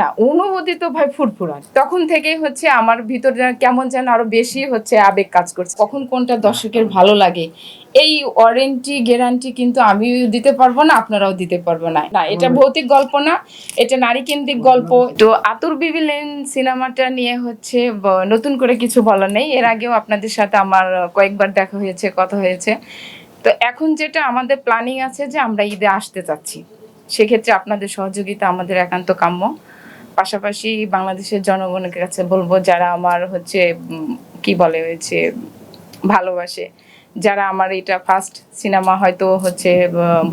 না অনুভূতি তো ভাই ফুরফুরান। তখন থেকেই হচ্ছে আমার ভিতর কেমন যেন আরও বেশি হচ্ছে আবেগ কাজ করছে। কখন কোনটা দর্শকের ভালো লাগে, এই ওয়ারেন্টি, গ্যারান্টি কিন্তু আমিও দিতে পারব না, আপনারাও দিতে পারব না। না, এটা ভৌতিক গল্প না, এটা নারী কেন্দ্রিক গল্প। তো আতুর বিবি লেন সিনেমাটা নিয়ে হচ্ছে নতুন করে কিছু বলা নেই। এর আগেও আপনাদের সাথে আমার কয়েকবার দেখা হয়েছে, কথা হয়েছে। তো এখন যেটা আমাদের প্ল্যানিং আছে যে আমরা ঈদে আসতে চাচ্ছি। সেক্ষেত্রে আপনাদের সহযোগিতা আমাদের একান্ত কাম্য। পাশাপাশি বাংলাদেশের জনগণের কাছে বলব যারা আমার হচ্ছে কি বলে হয়েছে ভালোবাসে যারা আমার এটা ফার্স্ট সিনেমা হয়তো হচ্ছে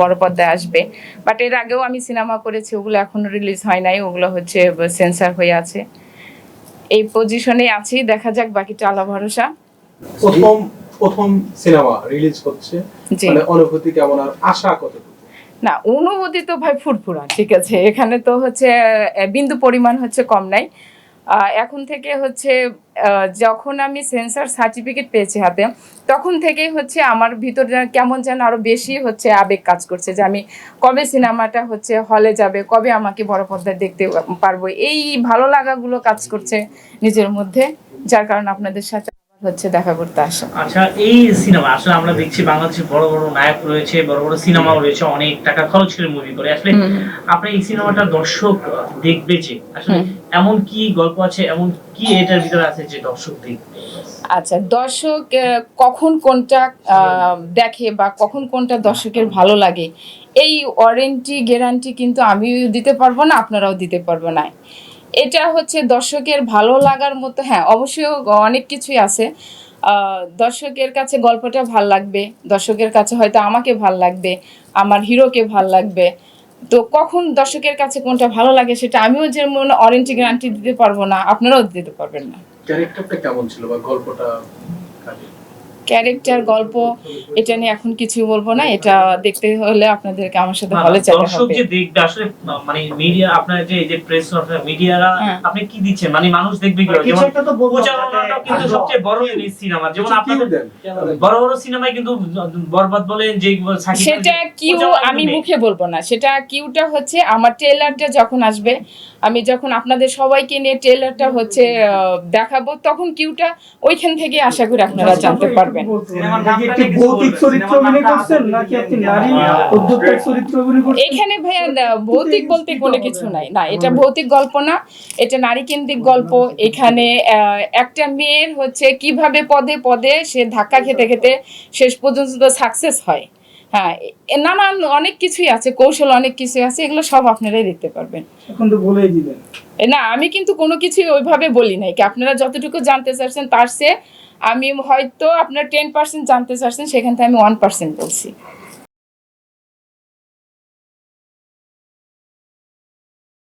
বড় পর্দায় আসবে। বাট এর আগেও আমি সিনেমা করেছি ওগুলো এখনও রিলিজ হয় নাই ওগুলো হচ্ছে সেন্সার হয়ে আছে। এই পজিশনে আছি দেখা যাক বাকিটা আল্লাহ ভরসা। প্রথম প্রথম সিনেমা রিলিজ হচ্ছে। মানে অনুভূতি কেমন আর আশা কতটুকু? না অনুভূতি তো ভাই ফুরফুরা, ঠিক আছে? এখানে তো হচ্ছে বিন্দু পরিমাণ হচ্ছে কম নাই। এখন থেকে হচ্ছে যখন আমি সেন্সার সার্টিফিকেট পেয়েছি হাতে, তখন থেকেই হচ্ছে আমার ভিতর কেমন যেন আরও বেশি হচ্ছে আবেগ কাজ করছে যে আমি কবে সিনেমাটা হচ্ছে হলে যাবে, কবে আমাকে বড় পর্দায় দেখতে পারব। এই ভালো লাগাগুলো কাজ করছে নিজের মধ্যে, যার কারণে আপনাদের সাথে হচ্ছে দেখা করতে আসা। আচ্ছা এই সিনেমা আসলে আমরা দেখছি বাংলাদেশে বড় বড় নায়ক রয়েছে বড় বড় সিনেমাও রয়েছে অনেক টাকা খরচ করে মুভি করে। আসলে। আপনি এই সিনেমাটা দর্শক দেখবে যে আসলে এমন কি গল্প আছে এমন কি এটার ভিতরে আছে যে দর্শক দেখবে? আচ্ছা দর্শক কখন কোনটা দেখে বা কখন কোনটা দর্শকের ভালো লাগে এই ওয়ারেন্টি গ্যারান্টি কিন্তু আমিও দিতে পারব না আপনারাও দিতে পারব না। এটা হচ্ছে দর্শকের ভালো লাগার মতো হ্যাঁ অবশ্যই অনেক কিছুই আছে। দর্শকের কাছে গল্পটা ভালো লাগবে, দর্শকের কাছে হয়তো আমাকে ভালো লাগবে, আমার হিরোকে ভালো লাগবে। তো কখন দর্শকের কাছে কোনটা ভালো লাগে সেটা আমিও যেমন ওয়ারেন্টি গ্যারান্টি দিতে পারব না, আপনারাও দিতে পারবেন না। ক্যারেক্টারটা কেমন ছিল বা গল্পটা? ক্যারেক্টার গল্প এটা নিয়ে এখন কিছু বলব না। এটা দেখতে হলে আপনাদেরকে আমার সাথে হলে যেতে দর্শক যে দেখবে আসলে মানে মিডিয়া আপনার যে এই যে প্রেস মিডিয়ারা হ্যাঁ। আপনি কি দিচ্ছেন? মানে মানুষ দেখবে কি কিছু যেমন একটা তো বলতে প্রচারণাটা কিন্তু সবচেয়ে বড় জিনিস সিনেমা যেমন আপনাদের বড় বড় সিনেমায় কিন্তু বরবাদ বলেন যে সেটা কিউ আমি মুখে বলব না। সেটা কিউটা হচ্ছে আমার ট্রেলারটা যখন আসবে আমি যখন আপনাদের সবাইকে নিয়ে ট্রেলারটা হচ্ছে আহ, দেখাবো তখন কিউটা ওইখান থেকে আশা করি আপনারা জানতে পারবেন। সিনেমার আপনি কি নামটা একটি নিয়ে কিছু ভৌতিক চরিত্র অভিনয় করছেন নাকি আপনি আপনি নারী উদ্যোক্তার চরিত্র অভিনয় করছেন? এখানে ভাইয়া ভৌতিক বলতে কোনো কিছু নাই। না এটা ভৌতিক গল্প না এটা নারী কেন্দ্রিক গল্প। এখানে আহ, একটা মেয়ের হচ্ছে কীভাবে পদে পদে সে ধাক্কা খেতে খেতে শেষ পর্যন্ত সাকসেস হয়। হ্যাঁ নানান অনেক কিছুই আছে কৌশল অনেক কিছুই আছে এগুলো সব আপনারাই দেখতে পারবেন। এখন তো বলেই দিলেন। না আমি কিন্তু কোনো কিছুই ওইভাবে বলি নাই কি আপনারা যতটুকু জানতে চাচ্ছেন তার চেয়ে আমি হয়তো আপনার টেন পার্সেন্ট জানতে চাচ্ছেন সেখান থেকে আমি ওয়ান পার্সেন্ট বলছি।